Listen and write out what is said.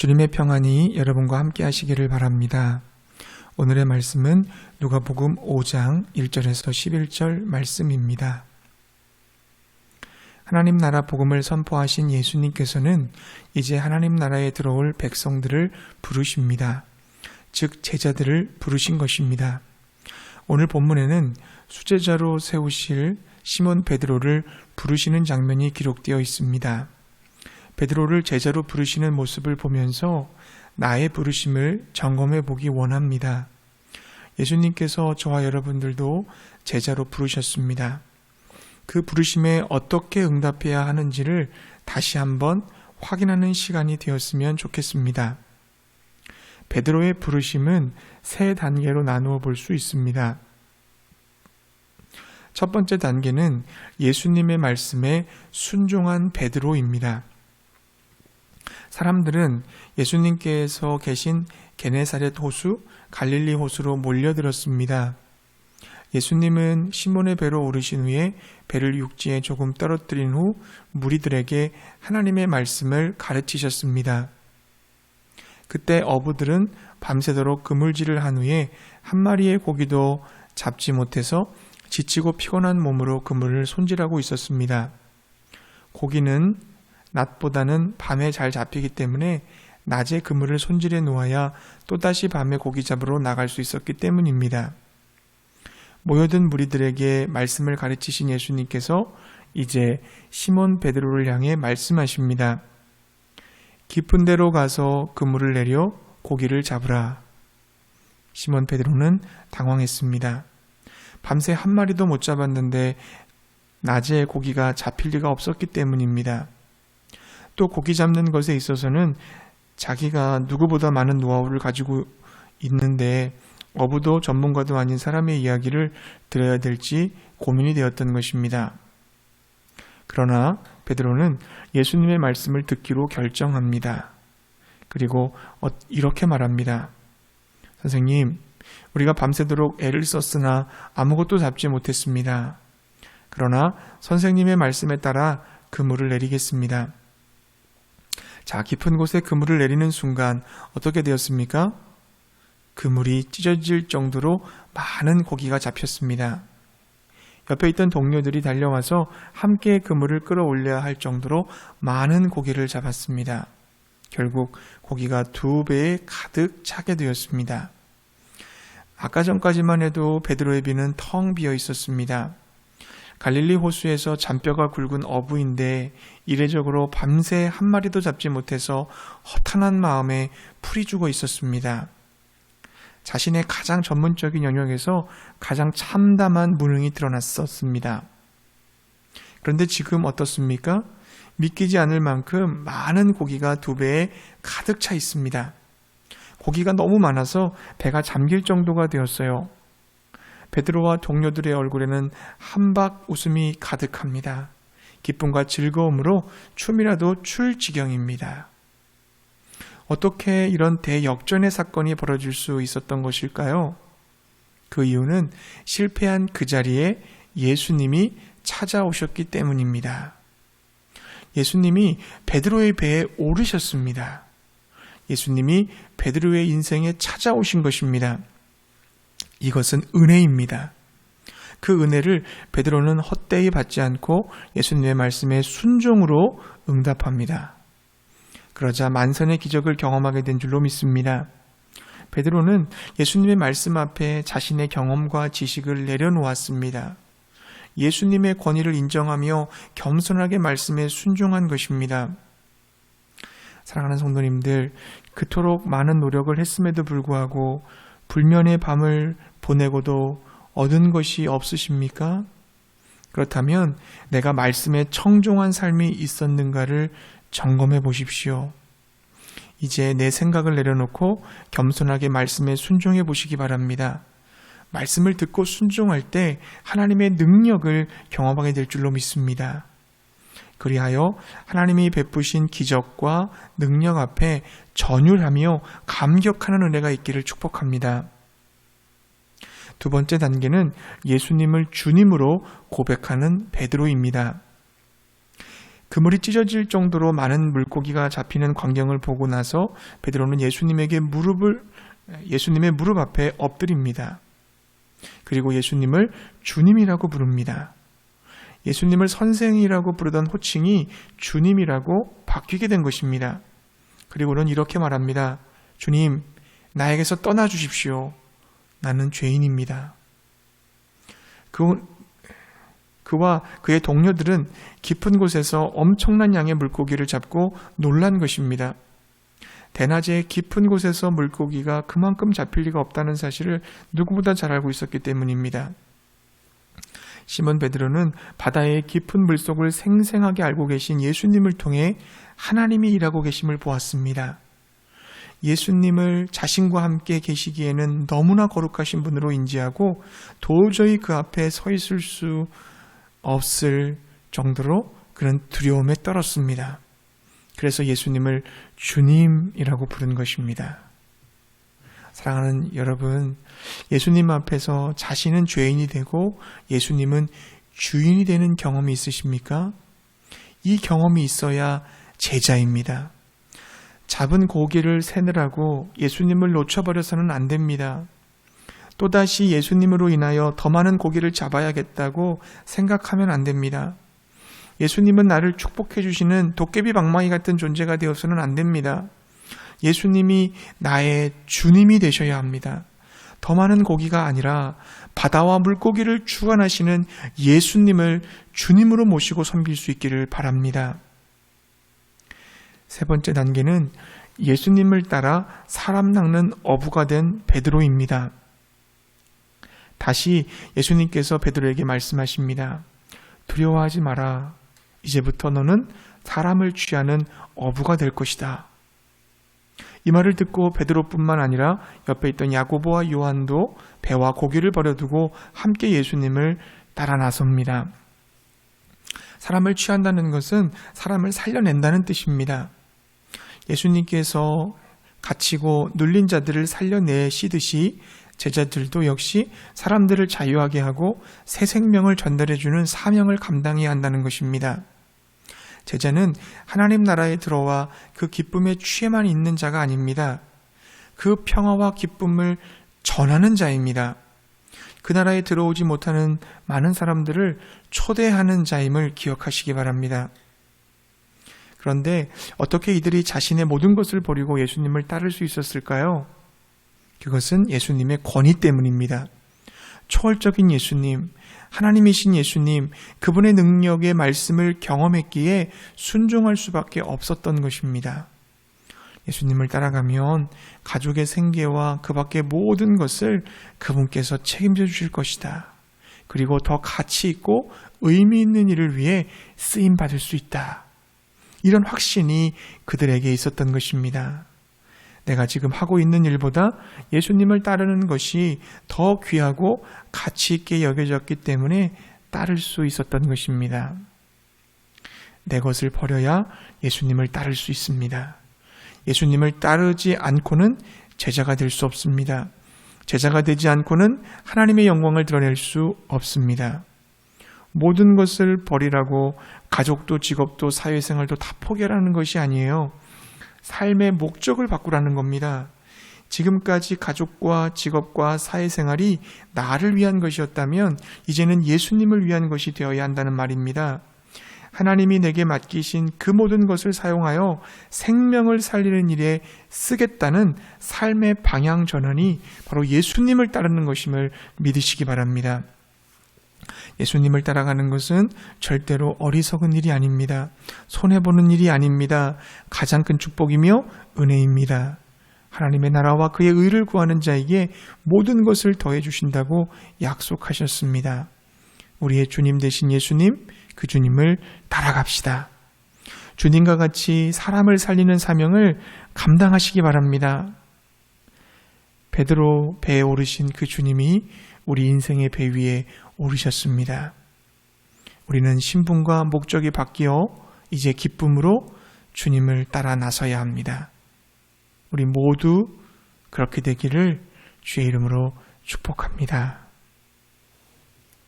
주님의 평안이 여러분과 함께 하시기를 바랍니다. 오늘의 말씀은 누가복음 5장 1절에서 11절 말씀입니다. 하나님 나라 복음을 선포하신 예수님께서는 이제 하나님 나라에 들어올 백성들을 부르십니다. 즉 제자들을 부르신 것입니다. 오늘 본문에는 수제자로 세우실 시몬 베드로를 부르시는 장면이 기록되어 있습니다. 베드로를 제자로 부르시는 모습을 보면서 나의 부르심을 점검해 보기 원합니다. 예수님께서 저와 여러분들도 제자로 부르셨습니다. 그 부르심에 어떻게 응답해야 하는지를 다시 한번 확인하는 시간이 되었으면 좋겠습니다. 베드로의 부르심은 세 단계로 나누어 볼 수 있습니다. 첫 번째 단계는 예수님의 말씀에 순종한 베드로입니다. 사람들은 예수님께서 계신 게네사렛 호수, 갈릴리 호수로 몰려들었습니다. 예수님은 시몬의 배로 오르신 후에 배를 육지에 조금 떨어뜨린 후 무리들에게 하나님의 말씀을 가르치셨습니다. 그때 어부들은 밤새도록 그물질을 한 후에 한 마리의 고기도 잡지 못해서 지치고 피곤한 몸으로 그물을 손질하고 있었습니다. 고기는 낮보다는 밤에 잘 잡히기 때문에 낮에 그물을 손질해 놓아야 또다시 밤에 고기 잡으러 나갈 수 있었기 때문입니다. 모여든 무리들에게 말씀을 가르치신 예수님께서 이제 시몬 베드로를 향해 말씀하십니다. 깊은 데로 가서 그물을 내려 고기를 잡으라. 시몬 베드로는 당황했습니다. 밤새 한 마리도 못 잡았는데 낮에 고기가 잡힐 리가 없었기 때문입니다. 또 고기 잡는 것에 있어서는 자기가 누구보다 많은 노하우를 가지고 있는데 어부도 전문가도 아닌 사람의 이야기를 들어야 될지 고민이 되었던 것입니다. 그러나 베드로는 예수님의 말씀을 듣기로 결정합니다. 그리고 어, 이렇게 말합니다. 선생님, 우리가 밤새도록 애를 썼으나 아무것도 잡지 못했습니다. 그러나 선생님의 말씀에 따라 그물을 내리겠습니다. 자, 깊은 곳에 그물을 내리는 순간 어떻게 되었습니까? 그물이 찢어질 정도로 많은 고기가 잡혔습니다. 옆에 있던 동료들이 달려와서 함께 그물을 끌어올려야 할 정도로 많은 고기를 잡았습니다. 결국 고기가 두 배에 가득 차게 되었습니다. 아까 전까지만 해도 베드로의 비는 텅 비어 있었습니다. 갈릴리 호수에서 잔뼈가 굵은 어부인데 이례적으로 밤새 한 마리도 잡지 못해서 허탄한 마음에 풀이 죽어 있었습니다. 자신의 가장 전문적인 영역에서 가장 참담한 무능이 드러났었습니다. 그런데 지금 어떻습니까? 믿기지 않을 만큼 많은 고기가 두 배에 가득 차 있습니다. 고기가 너무 많아서 배가 잠길 정도가 되었어요. 베드로와 동료들의 얼굴에는 한박 웃음이 가득합니다. 기쁨과 즐거움으로 춤이라도 출 지경입니다. 어떻게 이런 대역전의 사건이 벌어질 수 있었던 것일까요? 그 이유는 실패한 그 자리에 예수님이 찾아오셨기 때문입니다. 예수님이 베드로의 배에 오르셨습니다. 예수님이 베드로의 인생에 찾아오신 것입니다. 이것은 은혜입니다. 그 은혜를 베드로는 헛되이 받지 않고 예수님의 말씀에 순종으로 응답합니다. 그러자 만선의 기적을 경험하게 된 줄로 믿습니다. 베드로는 예수님의 말씀 앞에 자신의 경험과 지식을 내려놓았습니다. 예수님의 권위를 인정하며 겸손하게 말씀에 순종한 것입니다. 사랑하는 성도님들, 그토록 많은 노력을 했음에도 불구하고 불면의 밤을 보내고도 얻은 것이 없으십니까? 그렇다면 내가 말씀에 청종한 삶이 있었는가를 점검해 보십시오. 이제 내 생각을 내려놓고 겸손하게 말씀에 순종해 보시기 바랍니다. 말씀을 듣고 순종할 때 하나님의 능력을 경험하게 될 줄로 믿습니다. 그리하여 하나님이 베푸신 기적과 능력 앞에 전율하며 감격하는 은혜가 있기를 축복합니다. 두 번째 단계는 예수님을 주님으로 고백하는 베드로입니다. 그물이 찢어질 정도로 많은 물고기가 잡히는 광경을 보고 나서 베드로는 예수님에게 무릎을 예수님의 무릎 앞에 엎드립니다. 그리고 예수님을 주님이라고 부릅니다. 예수님을 선생이라고 부르던 호칭이 주님이라고 바뀌게 된 것입니다. 그리고는 이렇게 말합니다. 주님, 나에게서 떠나 주십시오. 나는 죄인입니다. 그, 그와 그의 동료들은 깊은 곳에서 엄청난 양의 물고기를 잡고 놀란 것입니다. 대낮에 깊은 곳에서 물고기가 그만큼 잡힐 리가 없다는 사실을 누구보다 잘 알고 있었기 때문입니다. 시몬 베드로는 바다의 깊은 물속을 생생하게 알고 계신 예수님을 통해 하나님이 일하고 계심을 보았습니다. 예수님을 자신과 함께 계시기에는 너무나 거룩하신 분으로 인지하고 도저히 그 앞에 서 있을 수 없을 정도로 그런 두려움에 떨었습니다. 그래서 예수님을 주님이라고 부른 것입니다. 사랑하는 여러분, 예수님 앞에서 자신은 죄인이 되고 예수님은 주인이 되는 경험이 있으십니까? 이 경험이 있어야 제자입니다. 잡은 고기를 세느라고 예수님을 놓쳐버려서는 안 됩니다. 또다시 예수님으로 인하여 더 많은 고기를 잡아야겠다고 생각하면 안 됩니다. 예수님은 나를 축복해 주시는 도깨비 방망이 같은 존재가 되어서는 안 됩니다. 예수님이 나의 주님이 되셔야 합니다. 더 많은 고기가 아니라 바다와 물고기를 주관하시는 예수님을 주님으로 모시고 섬길 수 있기를 바랍니다. 세 번째 단계는 예수님을 따라 사람 낚는 어부가 된 베드로입니다. 다시 예수님께서 베드로에게 말씀하십니다. 두려워하지 마라. 이제부터 너는 사람을 취하는 어부가 될 것이다. 이 말을 듣고 베드로뿐만 아니라 옆에 있던 야고보와 요한도 배와 고기를 버려두고 함께 예수님을 따라 나섭니다. 사람을 취한다는 것은 사람을 살려낸다는 뜻입니다. 예수님께서 갇히고 눌린 자들을 살려내시듯이 제자들도 역시 사람들을 자유하게 하고 새 생명을 전달해주는 사명을 감당해야 한다는 것입니다. 제자는 하나님 나라에 들어와 그 기쁨에 취해만 있는 자가 아닙니다. 그 평화와 기쁨을 전하는 자입니다. 그 나라에 들어오지 못하는 많은 사람들을 초대하는 자임을 기억하시기 바랍니다. 그런데 어떻게 이들이 자신의 모든 것을 버리고 예수님을 따를 수 있었을까요? 그것은 예수님의 권위 때문입니다. 초월적인 예수님, 하나님이신 예수님, 그분의 능력의 말씀을 경험했기에 순종할 수밖에 없었던 것입니다. 예수님을 따라가면 가족의 생계와 그 밖의 모든 것을 그분께서 책임져 주실 것이다. 그리고 더 가치 있고 의미 있는 일을 위해 쓰임 받을 수 있다. 이런 확신이 그들에게 있었던 것입니다. 내가 지금 하고 있는 일보다 예수님을 따르는 것이 더 귀하고 가치 있게 여겨졌기 때문에 따를 수 있었던 것입니다. 내 것을 버려야 예수님을 따를 수 있습니다. 예수님을 따르지 않고는 제자가 될 수 없습니다. 제자가 되지 않고는 하나님의 영광을 드러낼 수 없습니다. 모든 것을 버리라고 가족도 직업도 사회생활도 다 포기하라는 것이 아니에요. 삶의 목적을 바꾸라는 겁니다. 지금까지 가족과 직업과 사회생활이 나를 위한 것이었다면 이제는 예수님을 위한 것이 되어야 한다는 말입니다. 하나님이 내게 맡기신 그 모든 것을 사용하여 생명을 살리는 일에 쓰겠다는 삶의 방향 전환이 바로 예수님을 따르는 것임을 믿으시기 바랍니다. 예수님을 따라가는 것은 절대로 어리석은 일이 아닙니다. 손해보는 일이 아닙니다. 가장 큰 축복이며 은혜입니다. 하나님의 나라와 그의 의를 구하는 자에게 모든 것을 더해 주신다고 약속하셨습니다. 우리의 주님 되신 예수님, 그 주님을 따라갑시다. 주님과 같이 사람을 살리는 사명을 감당하시기 바랍니다. 베드로 배에 오르신 그 주님이 우리 인생의 배 위에 오르셨습니다. 우리는 신분과 목적이 바뀌어 이제 기쁨으로 주님을 따라 나서야 합니다. 우리 모두 그렇게 되기를 주의 이름으로 축복합니다.